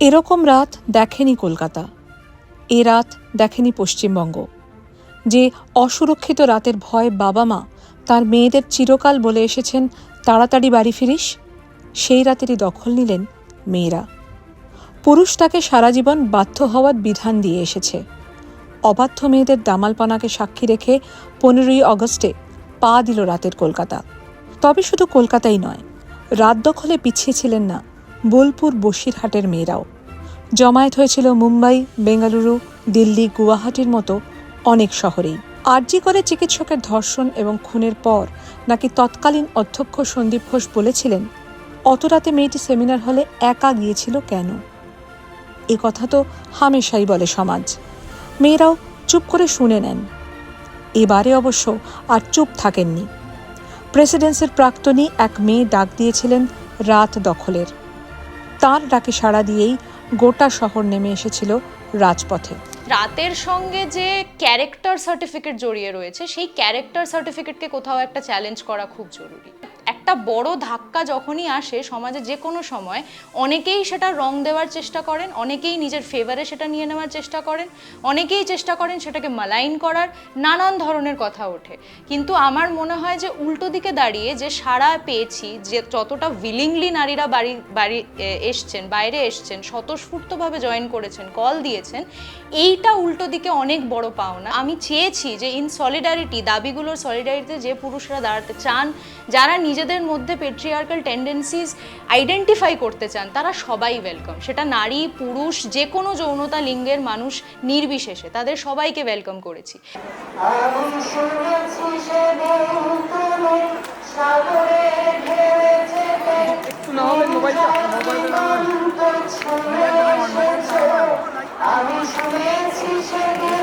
এরকম রাত দেখেনি কলকাতা। এ রাত দেখেনি পশ্চিমবঙ্গ। যে অসুরক্ষিত রাতের ভয় বাবা মা তার মেয়েদের চিরকাল বলে এসেছেন, তাড়াতাড়ি বাড়ি ফিরিস? সেই রাতেরই দখল নিলেন মেয়েরা। পুরুষ তাকে সারা জীবন বাধ্য হওয়ার বিধান দিয়ে এসেছে। অবাধ্য মেয়েদের দামালপনাকে সাক্ষী রেখে পনেরোই অগস্টে পা দিল রাতের কলকাতা। তবে শুধু কলকাতাই নয়, রাত দখলে পিছিয়ে ছিলেন না বোলপুর বসিরহাটের মেয়েরাও। জমায়েত হয়েছিল মুম্বাই, বেঙ্গালুরু, দিল্লি, গুয়াহাটির মতো অনেক শহরেই। আরজি করে চিকিৎসকের ধর্ষণ এবং খুনের পর নাকি তৎকালীন অধ্যক্ষ সন্দীপ ঘোষ বলেছিলেন, অত রাতে মেয়েটি সেমিনার হলে একা গিয়েছিল কেন? এ কথা তো হামেশাই বলে সমাজ। মেয়েরাও চুপ করে শুনে নেন। এবারে অবশ্য আর চুপ থাকেননি। প্রেসিডেন্সির প্রাক্তনী এক মেয়ে ডাক দিয়েছিলেন রাত দখলের। তার ডাকে সাড়া দিয়েই গোটা শহর নেমে এসেছিল রাজপথে। রাতের সঙ্গে যে ক্যারেক্টার সার্টিফিকেট জড়িয়ে রয়েছে, সেই ক্যারেক্টার সার্টিফিকেটকে কোথাও একটা চ্যালেঞ্জ করা খুব জরুরি। একটা বড় ধাক্কা যখনই আসে সমাজে যে কোনো সময়, অনেকেই সেটা রং দেওয়ার চেষ্টা করেন, অনেকেই নিজের ফেভারে সেটা নিয়ে নেওয়ার চেষ্টা করেন, অনেকেই চেষ্টা করেন সেটাকে মালাইন করার, নানান ধরনের কথা ওঠে। কিন্তু আমার মনে হয় যে উল্টো দিকে দাঁড়িয়ে যে সাড়া পেয়েছি, যে যতটা উইলিংলি নারীরা বাড়ি বাড়ি এসছেন, বাইরে এসছেন, স্বতঃস্ফূর্তভাবে জয়েন করেছেন কল দিয়েছেন, এইটা উল্টো দিকে অনেক বড় পাওনা। আমি চেয়েছি যে ইন সলিডারিটি দাবিগুলোর সলিডারিটিতে যে পুরুষরা দাঁড়াতে চান, যারা নিজেদের মধ্যে পেট্রিয়ার্কাল টেন্ডেন্সিস আইডেন্টিফাই করতে চান তারা সবাই ওয়েলকাম সেটা নারী পুরুষ যে কোনো যৌনতা লিঙ্গের মানুষ নির্বিশেষে তাদের সবাইকে ওয়েলকাম করেছি। আমি শুনেছি সেদিন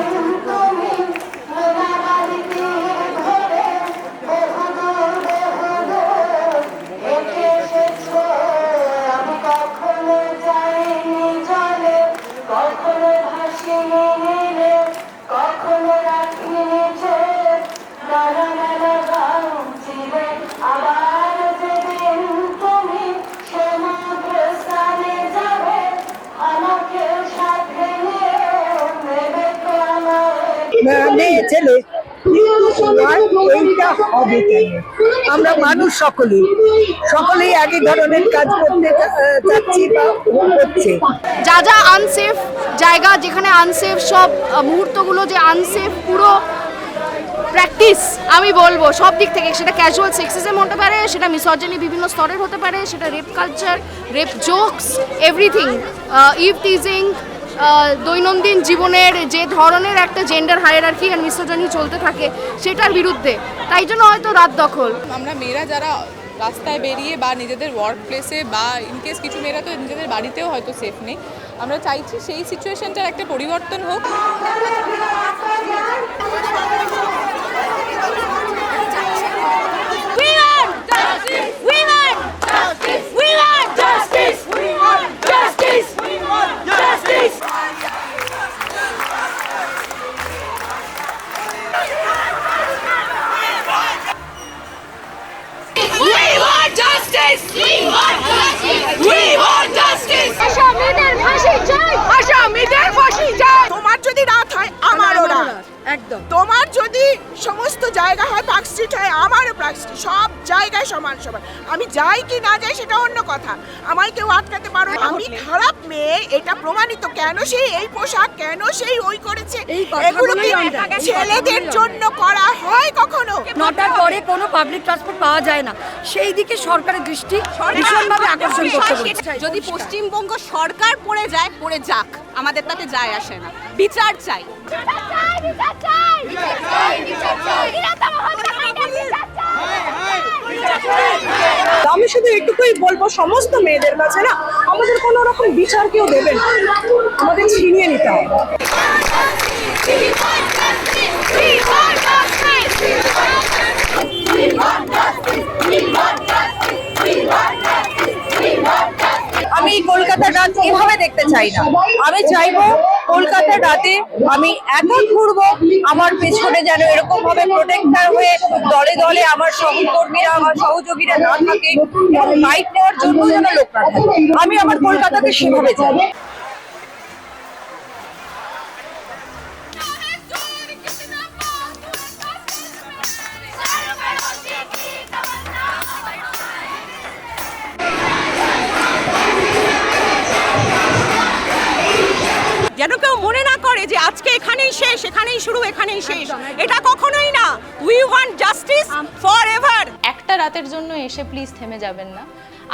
আমরা মানুষ সকলেই। সকলেই একই ধরনের কাজ করতে চাচ্ছি করছে। যা যা আনসেফ জায়গা, যেখানে আনসেফ সব মুহূর্তগুলো যে আনসেফ পুরো প্র্যাকটিস আমি বলব, সব দিক থেকে। সেটা ক্যাজুয়াল সেক্সিজম হতে পারে, সেটা মিসর্জনি বিভিন্ন স্তরের হতে পারে, সেটা rape culture rape jokes everything eve teasing দৈনন্দিন জীবনের যে ধরনের একটা জেন্ডার হায়ারার্কি আর মিশ্রজনী চলতে থাকে, সেটার বিরুদ্ধে। তাই জন্য হয়তো রাত দখল। আমরা মেয়েরা যারা রাস্তায় বেরিয়ে বা নিজেদের ওয়ার্ক প্লেসে বা ইনকেস কিছু মেয়েরা তো নিজেদের বাড়িতেও হয়তো সেফ নেই, আমরা চাইছি সেই সিচুয়েশনটার একটা পরিবর্তন হোক। হয় স্ট্রিট হয় আমারও পার্ক সব জায়গায় সমান সমান। আমি যাই কি না যাই সেটা অন্য কথা। আমায় কেউ আটকাতে পারো না। আমি খারাপ মেয়ে এটা প্রমাণিত। কেন সেই এই পোশাক কেন সেই ওই করেছে? এই এগুলো কি ছেলেদের জন্য করা হয় কখনো? নটার পরে কোনো পাবলিক ট্রান্সপোর্ট পাওয়া যায় না। সেই দিকে সরকারের দৃষ্টি ভীষণভাবে আকর্ষণ করতে যদি পশ্চিমবঙ্গ সরকার পড়ে যায় পড়ে যাক। আমাদের তাতে যায় আসে না। বিচার চাই। আমি শুধু একটুকুই বলব, সমস্ত মেয়েদের কাছে না, আমাদের কোনো রকম বিচার কেউ দেবেন। আমাদের ছিনিয়ে নিতে হবে আমি কলকাতার রাত এভাবে দেখতে চাই না আমি চাইব কলকাতার রাতে আমি একা ঘুরবো, আমার পেছনে যেন এরকম ভাবে প্রোটেক্টার হয়ে দলে দলে আমার সহকর্মীরা, আমার সহযোগীরা না থাকে, এবং বাইক নেওয়ার জন্য যেন লোক আমি আমার কলকাতাকে সেভাবে চাই এখানেই শুরু এখানেই শেষ। এটা কখনোই না। We want justice forever একটা রাতের জন্য এসে প্লিজ থেমে যাবেন না।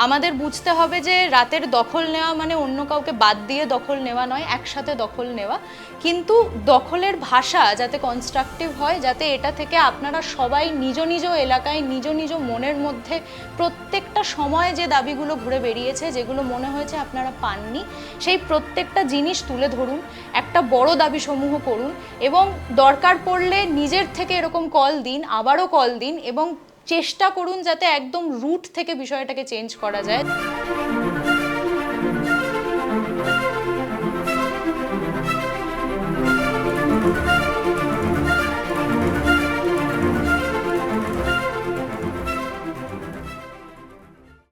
আমাদের বুঝতে হবে যে রাতের দখল নেওয়া মানে অন্য কাউকে বাদ দিয়ে দখল নেওয়া নয়, একসাথে দখল নেওয়া। কিন্তু দখলের ভাষা যাতে কনস্ট্রাকটিভ হয়, যাতে এটা থেকে আপনারা সবাই নিজ নিজ এলাকায়, নিজ নিজ মনের মধ্যে প্রত্যেকটা সময়ে যে দাবিগুলো ঘুরে বেরিয়েছে, যেগুলো মনে হয়েছে আপনারা পাননি, সেই প্রত্যেকটা জিনিস তুলে ধরুন, একটা বড় দাবি সমূহ করুন এবং দরকার পড়লে নিজের থেকে এরকম কল দিন, আবারও কল দিন এবং চেষ্টা করুন যাতে একদম রুট থেকে বিষয়টাকে চেঞ্জ করা যায়।